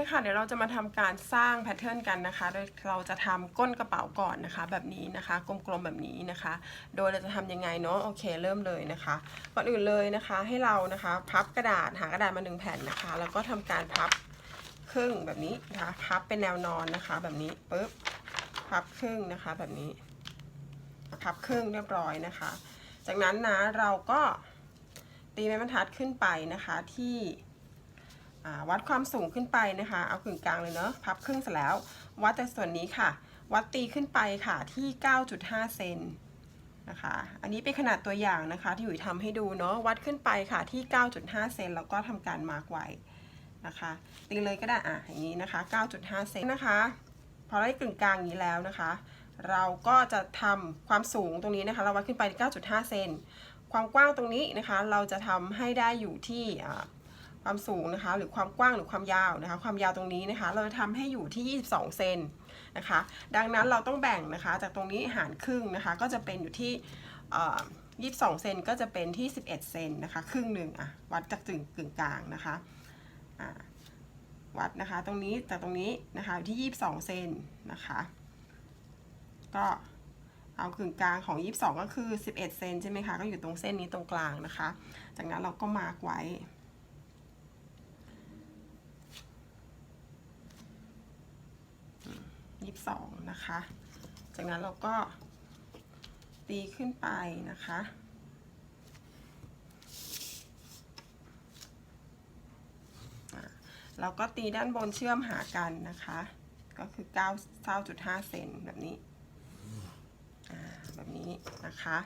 ค่ะ เดี๋ยวเราจะมาทำการสร้างแพทเทิร์นกันนะคะ โดยเราจะทำก้นกระเป๋าก่อนนะคะ แบบนี้นะคะ กลมๆแบบนี้นะคะ โดยเราจะทำยังไงเนาะ โอเค เริ่มเลยนะคะ ก่อนอื่นเลยนะคะ ให้เรานะคะ พับกระดาษ หากระดาษมาหนึ่งแผ่นนะคะ แล้วก็ทำการพับครึ่งแบบนี้นะคะ พับเป็นแนวนอนนะคะ แบบนี้ปุ๊บ พับครึ่งนะคะ แบบนี้ พับครึ่งเรียบร้อยนะคะ จากนั้นนะ เราก็ตีไม้บรรทัดขึ้นไปนะคะที่ วัดความสูงขึ้นไปนะคะ เอากึ่งกลางเลยเนาะพับครึ่งเสร็จแล้ว วัดแต่ส่วนนี้ค่ะ วัดตีขึ้นไปค่ะที่ 9.5 เซนนะคะ อันนี้เป็นขนาดตัวอย่างนะคะ ที่อยู่ทำให้ดูเนาะวัดขึ้นไปค่ะที่ 9.5 เซนแล้วก็ทำการมาร์กไว้นะคะตีเลยก็ได้อะอย่างนี้นะคะ 9.5 เซนนะคะ พอได้กึ่งกลางอย่างนี้แล้วนะคะ เราก็จะทำความสูงตรงนี้นะคะ เราวัดขึ้นไป 9.5 เซนความกว้างตรงนี้นะคะ เราจะทำให้ได้อยู่ที่อ่า ความสูงนะคะ หรือความกว้างหรือความยาวนะคะ ความยาวตรงนี้นะคะ เราจะทำให้อยู่ที่ 22 เซนนะคะ ดังนั้นเราต้องแบ่งนะคะ จากตรงนี้หารครึ่งนะคะ ก็จะเป็นอยู่ที่อ่า22 เซนก็จะเป็นที่ 11 เซนนะคะ ครึ่งหนึ่งอะ วัดจากกึ่งกึ่งกลางนะคะวัดนะคะ ตรงนี้จากตรงนี้นะคะอยู่ที่ 22 เซนนะคะ ก็เอากึ่งกลางของ 22 ก็คือ 11 เซนใช่ไหมคะ ก็อยู่ตรงเส้นนี้ตรงกลางนะคะ จากนั้นเราก็มาร์กไว้ 22นะคะ จากนั้นเราก็ตีขึ้นไปนะคะ เราก็ตีด้านบนเชื่อมหากันนะคะ ก็คือ9 9.5เซนแบบนี้ แบบนี้นะคะ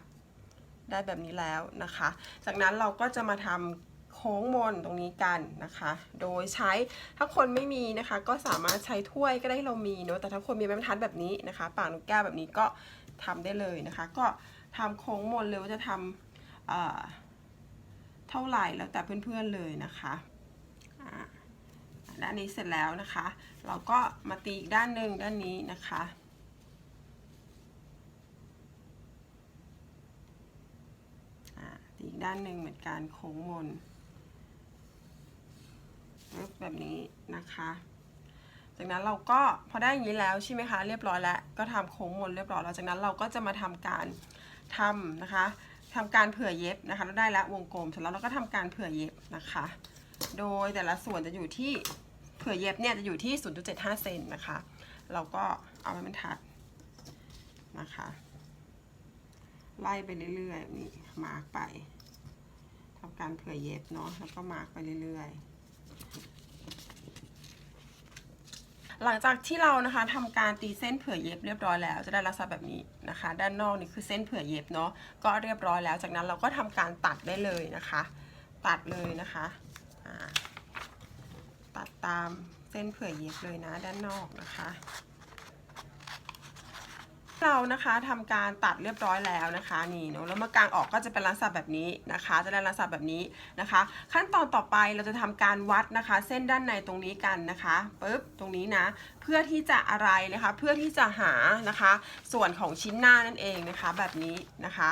ได้แบบนี้แล้วนะคะ จากนั้นเราก็จะมาทำ ค้งมนตรงนี้กันนะคะ โดยใช้ถ้าคนไม่มีนะคะ ก็สามารถใช้ถ้วยก็ได้เรามีเนอะแต่ถ้าคนมีไม้บรรทัดแบบนี้นะคะปากนกแก้วแบบนี้ก็ทำได้เลยนะคะ ก็ทำโค้งมนเลยว่าจะทำเอ่อเท่าไหร่แล้วแต่เพื่อนๆเลยนะคะด้านนี้เสร็จแล้วนะคะ เราก็มาตีอีกด้านหนึ่งด้านนี้นะคะตีอีกด้านหนึ่งเหมือนกันโค้งมน แบบนี้นะคะ จากนั้นเราก็พอได้อย่างนี้แล้วใช่ไหมคะ เรียบร้อยแล้วก็ทำโค้งมนเรียบร้อยแล้วจากนั้นเราก็จะมาทำการทำนะคะทำการเผื่อเย็บนะคะเราได้แล้ววงกลมเสร็จแล้วเราก็ทำการเผื่อเย็บนะคะ โดยแต่ละส่วนจะอยู่ที่เผื่อเย็บเนี่ยจะอยู่ที่ 0.75 เซนนะคะ เราก็เอาไว้บรรทัดนะคะ ไล่ไปเรื่อยๆนี่มาร์กไปทำการเผื่อเย็บเนาะแล้วก็มาร์กไปเรื่อยๆ หลังจากที่เรานะคะทำการตีเส้นเผื่อเย็บเรียบร้อยแล้ว จะได้ลักษณะแบบนี้นะคะ ด้านนอกนี่คือเส้นเผื่อเย็บเนาะก็เรียบร้อยแล้ว จากนั้นเราก็ทำการตัดได้เลยนะคะ ตัดเลยนะคะตัดตามเส้นเผื่อเย็บเลยนะด้านนอกนะคะ เรานะคะทำการตัดเรียบร้อยแล้วนะคะนี่เนาะแล้วมากางออกก็จะเป็นลักษณะแบบนี้นะคะ จะได้ลักษณะแบบนี้นะคะ ขั้นตอนต่อไปเราจะทำการวัดนะคะ เส้นด้านในตรงนี้กันนะคะปึ๊บตรงนี้นะ เพื่อที่จะอะไรนะคะ เพื่อที่จะหานะคะ ส่วนของชิ้นหน้านั่นเองนะคะ แบบนี้นะคะ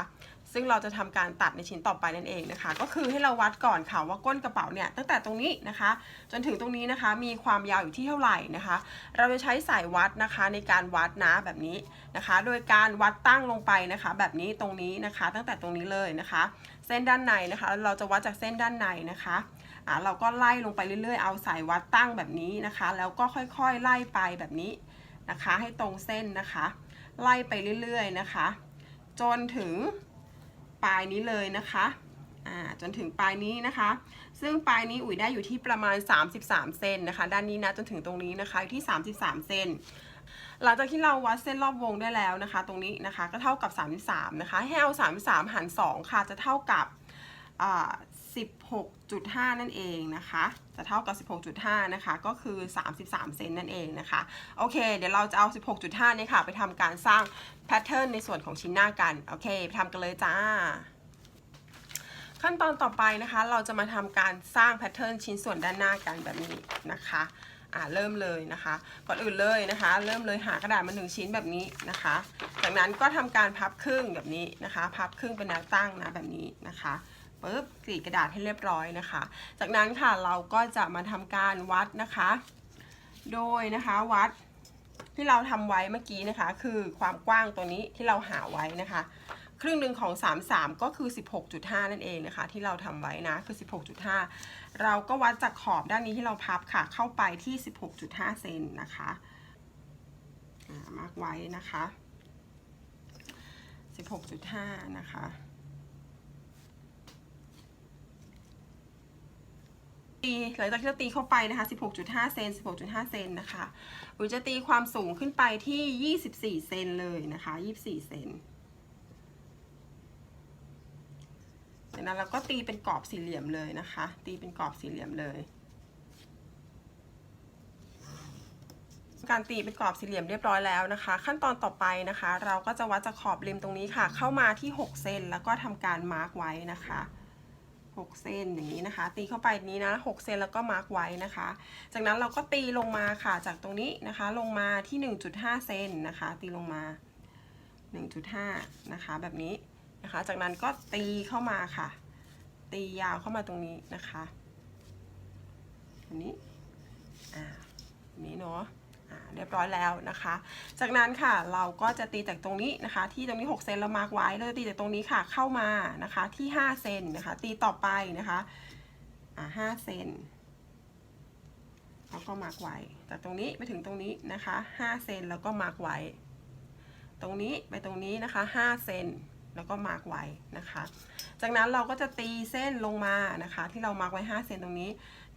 ซึ่งเราจะทำการตัดในชิ้นต่อไปนั่นเองนะคะ ก็คือให้เราวัดก่อนค่ะว่าก้นกระเป๋าเนี่ยตั้งแต่ตรงนี้นะคะ จนถึงตรงนี้นะคะ มีความยาวอยู่ที่เท่าไหร่นะคะ เราจะใช้สายวัดนะคะในการวัดนะแบบนี้นะคะ โดยการวัดตั้งลงไปนะคะ แบบนี้ตรงนี้นะคะ ตั้งแต่ตรงนี้เลยนะคะ เส้นด้านในนะคะ เราจะวัดจากเส้นด้านในนะคะอ่าเราก็ไล่ลงไปเรื่อยๆเอาสายวัดตั้งแบบนี้นะคะ แล้วก็ค่อยๆไล่ไปแบบนี้นะคะ ให้ตรงเส้นนะคะ ไล่ไปเรื่อยๆนะคะ จนถึง ปลายนี้เลยนะคะจนถึงปลายนี้นะคะ ซึ่งปลายนี้อุ๋ยได้อยู่ที่ประมาณ 33 เซนนะคะ ด้านนี้นะจนถึงตรงนี้นะคะอยู่ที่ 33 เซนหลังจากที่เราวัดเส้นรอบวงได้แล้วนะคะ ตรงนี้นะคะก็เท่ากับ 33 นะคะ ให้เอา 33 หาร 2 ค่ะจะเท่ากับ 16.5 นั่นเองนะคะ จะเท่ากับ 16.5 นะคะ ก็คือ 33 เซนนั่นเองนะคะ โอเค เดี๋ยวเราจะเอา 16.5 เนี่ยค่ะ ไปทำการสร้างแพทเทิร์นในส่วนของชิ้นหน้ากัน โอเค ไปทำกันเลยจ้า ขั้นตอนต่อไปนะคะ เราจะมาทำการสร้างแพทเทิร์นชิ้นส่วนด้านหน้ากันแบบนี้นะคะ อ่า เริ่มเลยนะคะ ก่อนอื่นเลยนะคะ เริ่มเลยหากระดาษมาหนึ่งชิ้นแบบนี้นะคะ จากนั้นก็ทำการพับครึ่งแบบนี้นะคะ พับครึ่งเป็นแนวตั้งนะแบบนี้นะคะ ปุ๊บกรีดกระดาษให้เรียบร้อยนะคะ จากนั้นค่ะเราก็จะมาทำการวัดนะคะ โดยนะคะวัดที่เราทำไว้เมื่อกี้นะคะ คือความกว้างตัวนี้ที่เราหาไว้นะคะ ครึ่งหนึ่งของ 33 ก็คือ 16.5 นั่นเองนะคะ ที่เราทำไว้นะคือ 16.5 เราก็วัดจากขอบด้านนี้ที่เราพับค่ะ เข้าไปที่ 16.5 เซนนะคะมาร์กไว้นะคะ 16.5 นะคะ ตีหลังจากที่เราตีเข้าไปนะคะ 16.5 เซน 16.5 เซนนะคะอุ๋ยจะตีความสูงขึ้นไปที่ 24 เซนเลยนะคะ 24 เซนจากนั้นเราก็ตีเป็นกรอบสี่เหลี่ยมเลยนะคะ ตีเป็นกรอบสี่เหลี่ยมเลย การตีเป็นกรอบสี่เหลี่ยมเรียบร้อยแล้วนะคะ ขั้นตอนต่อไปนะคะ เราก็จะวัดจากขอบริมตรงนี้ค่ะ เข้ามาที่ 6 เซนแล้วก็ทำการมาร์กไว้นะคะ 6 เซนอย่างนี้นะคะ ตีเข้าไปนี้นะ 6 เซนแล้วก็มาร์กไว้นะคะ จากนั้นเราก็ตีลงมาค่ะจากตรงนี้นะคะ ลงมาที่ 1.5 เซนนะคะ ตีลงมา 1.5 นะคะแบบนี้นะคะ จากนั้นก็ตีเข้ามาค่ะ ตียาวเข้ามาตรงนี้นะคะอันนี้อ่านนี้เนาะ เรียบร้อยแล้วนะคะ จากนั้นค่ะเราก็จะตีจากตรงนี้นะคะ ที่ตรงนี้ 6 เซนเรามาร์กไว้เราจะตีจากตรงนี้ค่ะเข้ามานะคะที่ 5 เซนนะคะ ตีต่อไปนะคะอ่า5เซนแล้วก็มาร์กไว้จากตรงนี้ไปถึงตรงนี้นะคะ5เซนแล้วก็มาร์กไว้ ตรงนี้ไปตรงนี้นะคะ5เซนแล้วก็มาร์กไว้นะคะ จากนั้นเราก็จะตีเส้นลงมานะคะ ที่เรามาร์กไว้ 5 เซนตรงนี้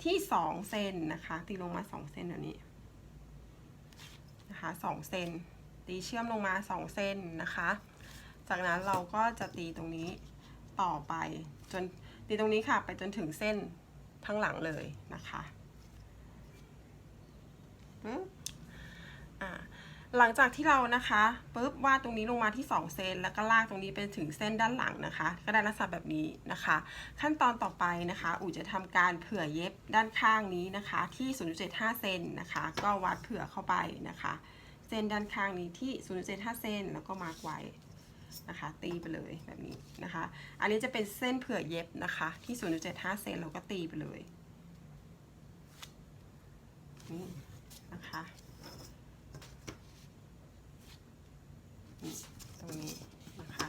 ที่ 2 เซนนะคะ ตีลงมา 2 เซนแบบนี้ นะคะ2เซนตีเชื่อมลงมา 2 เส้นนะคะ จากนั้นเราก็จะตีตรงนี้ต่อไปจนตีตรงนี้ค่ะไปจนถึงเส้นทั้งหลังเลยนะคะปึ๊บ หลังจากที่เรานะคะปุ๊บวาดตรงนี้ลงมาที่ 2 เซนแล้วก็ลากตรงนี้ไปถึงเส้นด้านหลังนะคะ ก็ได้ลักษณะแบบนี้นะคะ ขั้นตอนต่อไปนะคะ อู๋จะทำการเผื่อเย็บด้านข้างนี้นะคะ ที่ 0.75 เซนนะคะ ก็วัดเผื่อเข้าไปนะคะ เส้นด้านข้างนี้ที่ 0.75 เซนแล้วก็มาร์กไว้นะคะ ตีไปเลยแบบนี้นะคะ อันนี้จะเป็นเส้นเผื่อเย็บนะคะที่ 0.75 เซนเราก็ตีไปเลยนี่นะคะนี่ต รงนี้นะคะ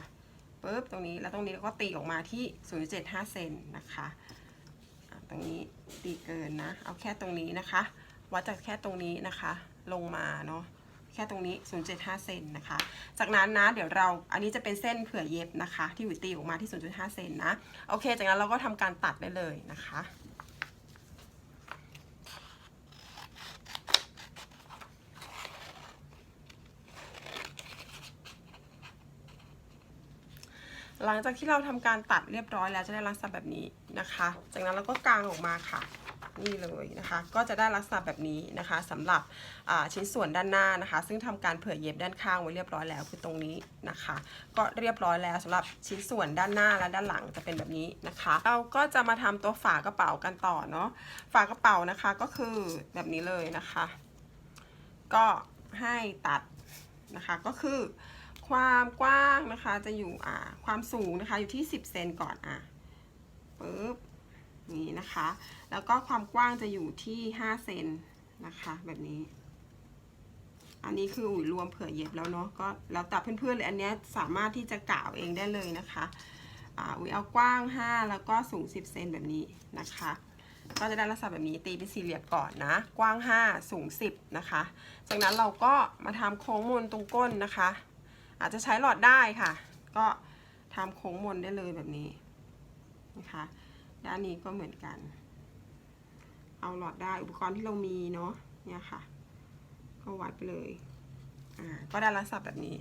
ปุ๊บตรงนี้แล้วตรงนี้เราก็ตีออกมาที่ 0.75 เซนนะคะตรงนี้ตีเกินนะ เอาแค่ตรงนี้นะคะ วัดจากแค่ตรงนี้นะคะ ลงมาเนาะแค่ตรงนี้ 0.75 เซนนะคะ จากนั้นนะ เดี๋ยวเรา อันนี้จะเป็นเส้นเผื่อเย็บนะคะ ที่วิตีออกมาที่ 0.5 เซนนะ โอเค จากนั้นเราก็ทำการตัดได้เลยนะคะ หลังจากที่เราทำการตัดเรียบร้อยแล้วจะได้ลักษณะแบบนี้นะคะ จากนั้นเราก็กางออกมาค่ะ นี่เลยนะคะ ก็จะได้ลักษณะแบบนี้นะคะสำหรับชิ้นส่วนด้านหน้านะคะ ซึ่งทำการเผื่อเย็บด้านข้างไว้เรียบร้อยแล้วคือตรงนี้นะคะ ก็เรียบร้อยแล้วสำหรับชิ้นส่วนด้านหน้าและด้านหลังจะเป็นแบบนี้นะคะ เราก็จะมาทำตัวฝากระเป๋ากันต่อเนาะฝากระเป๋านะคะก็คือแบบนี้เลยนะคะ ก็ให้ตัดนะคะก็คือ ความกว้างนะคะจะอยู่อ่าความสูงนะคะอยู่ที่ 10 เซนก่อนอะปึ๊บนี่นะคะ แล้วก็ความกว้างจะอยู่ที่ 5 เซนนะคะแบบนี้ อันนี้คืออุ๋ยรวมเผื่อเย็บแล้วเนาะก็แล้วแต่เพื่อนๆเลยอันเนี้ยสามารถที่จะกล่าวเองได้เลยนะคะอ่าอุ๋ยเอากว้าง 5 แล้วก็สูง 10 เซนแบบนี้นะคะ ก็จะได้ลักษณะแบบนี้ตีเป็นสี่เหลี่ยมก่อนนะ กว้าง 5 สูง 10 นะคะ จากนั้นเราก็มาทำโค้งมนตรงก้นนะคะ อาจจะใช้หลอดได้ค่ะ ก็ทำโค้งมนได้เลยแบบนี้นะคะด้านนี้ก็เหมือนกัน เอาหลอดได้อุปกรณ์ที่เรามีเนาะเนี่ยค่ะ ก็วัดไปเลยอ่าก็ได้ลักษณะแบบนี้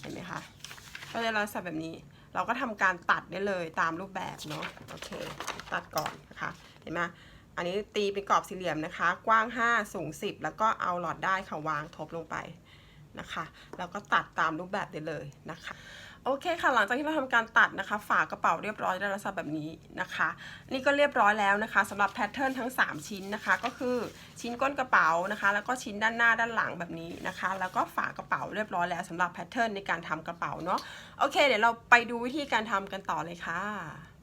เห็นไหมคะก็ได้ลักษณะแบบนี้ เราก็ทำการตัดได้เลยตามรูปแบบเนาะโอเค ตัดก่อนนะคะเห็นไหมอันนี้ตีเป็นกรอบสี่เหลี่ยมนะคะ กว้าง 5 สูง 10 แล้วก็เอาหลอดได้ค่ะวางทบลงไป นะคะแล้วก็ตัดตามรูปแบบได้เลยนะคะ โอเคค่ะหลังจากที่เราทำการตัดนะคะ ฝากระเป๋าเรียบร้อยได้ลักษณะแบบนี้นะคะ นี่ก็เรียบร้อยแล้วนะคะสำหรับแพทเทิร์นทั้ง 3 ชิ้นนะคะ ก็คือชิ้นก้นกระเป๋านะคะ แล้วก็ชิ้นด้านหน้าด้านหลังแบบนี้นะคะ แล้วก็ฝากระเป๋าเรียบร้อยแล้วสำหรับแพทเทิร์นในการทำกระเป๋าเนาะโอเค เดี๋ยวเราไปดูวิธีการทำกันต่อเลยค่ะ